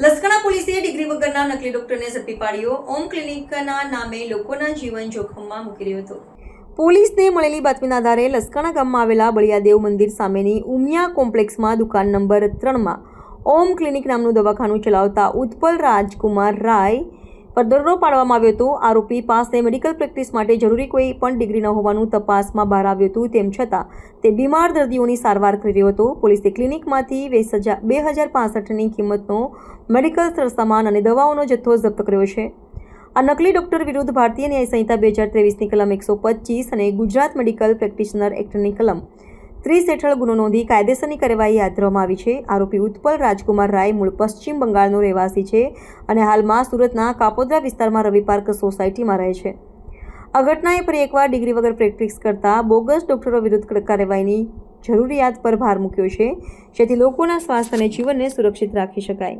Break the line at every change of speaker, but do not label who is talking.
લસકણા પોલીસે ડિગ્રી વગરના નકલી ડોક્ટરને ઝડપી પાડ્યો. ઓમ ક્લિનિકના નામે લોકોના જીવન જોખમમાં મૂકી રહ્યો હતો. પોલીસને મળેલી બાતમીના આધારે લસકાણા ગામમાં આવેલા બળિયાદેવ મંદિર સામેની ઉમિયા કોમ્પ્લેક્સમાં દુકાન નંબર ત્રણમાં ઓમ ક્લિનિક નામનું દવાખાનું ચલાવતા ઉત્પલ રાજકુમાર રાય પર દરોડો પાડવામાં આવ્યો હતો. આરોપી પાસે મેડિકલ પ્રેક્ટિસ માટે જરૂરી કોઈ પણ ડિગ્રી ન હોવાનું તપાસમાં બહાર આવ્યું હતું. તેમ છતાં, તે બીમાર દર્દીઓની સારવાર કરી રહ્યો હતો. પોલીસે ક્લિનિકમાંથી બે હજાર પાસઠની કિંમતનો મેડિકલ સામાન અને દવાઓનો જથ્થો જપ્ત કર્યો છે. આ નકલી ડોક્ટર વિરુદ્ધ ભારતીય ન્યાય સંહિતા બે હજાર ત્રેવીસની કલમ એકસો પચીસ અને ગુજરાત મેડિકલ પ્રેક્ટિશનર એક્ટની કલમ ત્રીસ હેઠળ ગુનો નોંધી કાયદેસરની કાર્યવાહી હાથ ધરવામાં આવી છે. આરોપી ઉત્પલ રાજકુમાર રાય મૂળ પશ્ચિમ બંગાળનો રહેવાસી છે અને હાલમાં સુરતના કાપોદ્રા વિસ્તારમાં રવિ પાર્ક સોસાયટીમાં રહે છે. આ ઘટનાએ ફરી એકવાર ડિગ્રી વગર પ્રેક્ટિસ કરતા બોગસ ડોક્ટરો વિરુદ્ધ કાર્યવાહીની જરૂરિયાત પર ભાર મૂક્યો છે. જેથી લોકોના સ્વાસ્થ્ય અને જીવનને સુરક્ષિત રાખી શકાય.